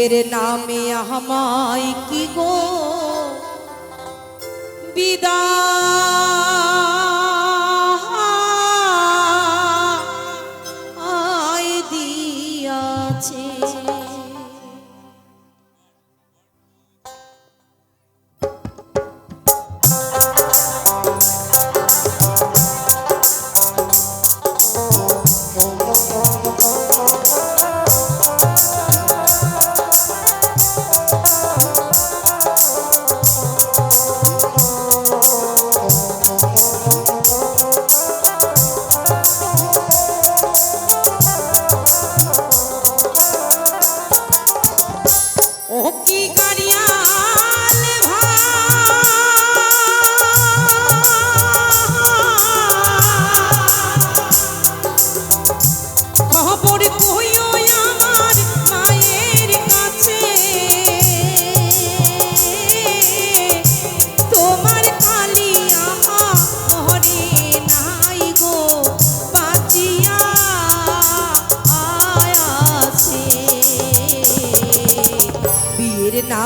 বিয়ের নামে আমায় কি গো? বিদায়।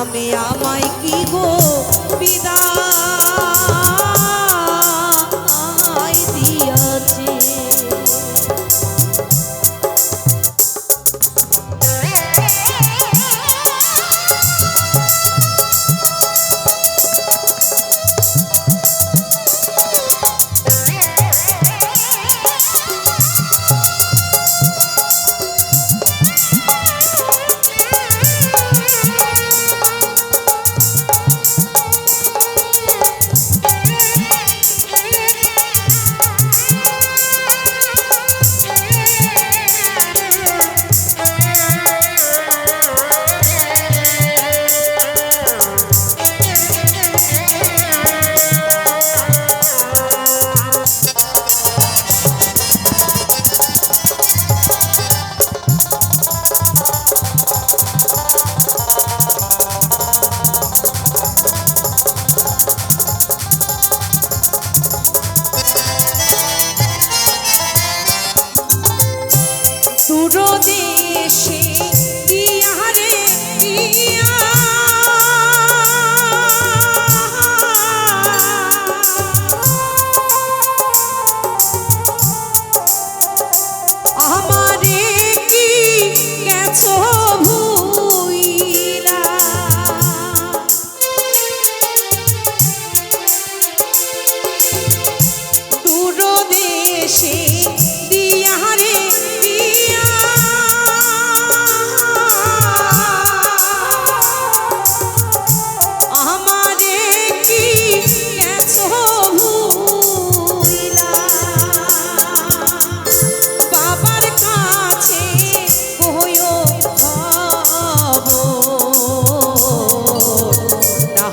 বীর নামে আমায়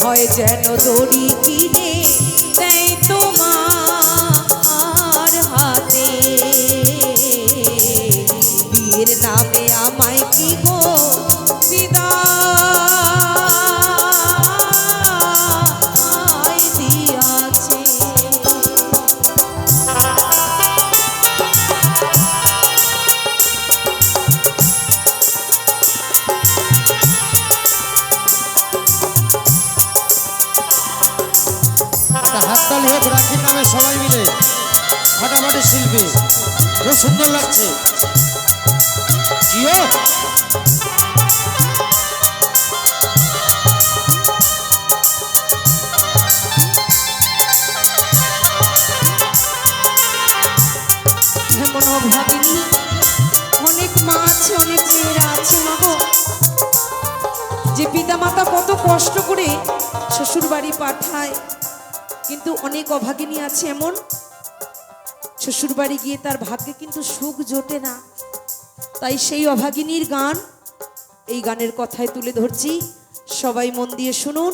হয় যেন দড়ি কিনে নামে সবাই মিলে ফাটাফাটি শিল্পী খুব সুন্দর লাগছে। জিও? অনেক মা আছে অনেক মেয়েরা আছে যে কত কষ্ট করে শ্বশুর বাড়ি পাঠায় কিন্তু অনেক অভাগিনী আছে এমন। শ্বশুর বাড়ি গিয়ে তার ভাগ্যে কিন্তু সুখ জোটে না। তাই সেই অভাগিনীর গান, এই গানের কথায় তুলে ধরছি। সবাই মন দিয়ে শুনুন।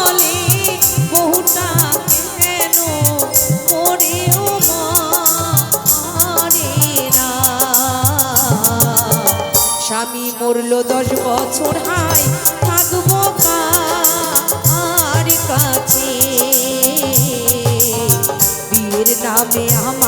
মরল দশ বছর হাই থাকব কার কাছে? বিয়ের নামে আমি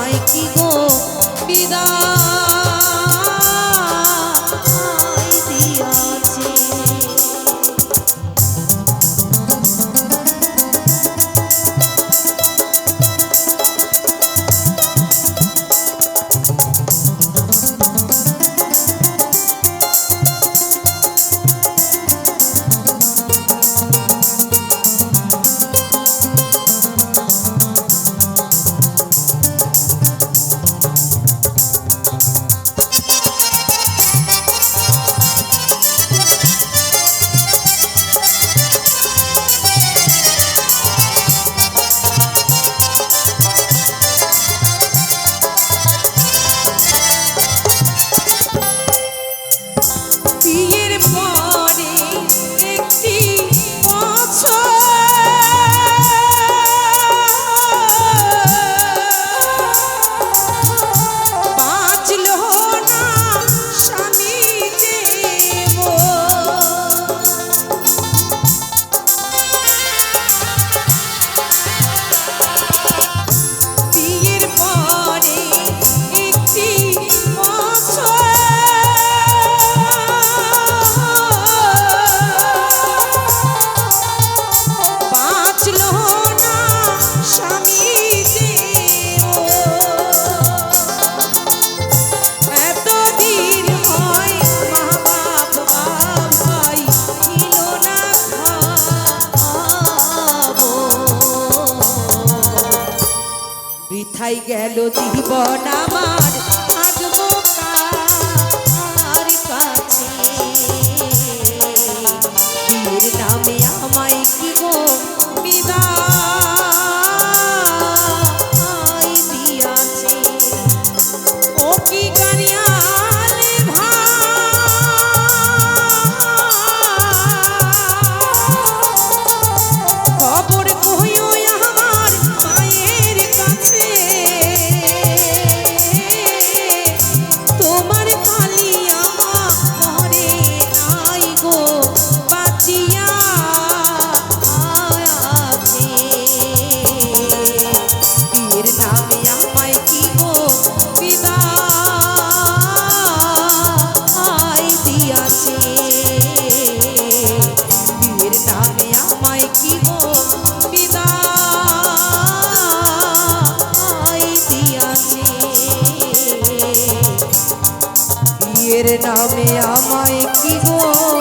গেল জীবনা বুকের নামে আমায় কি গো?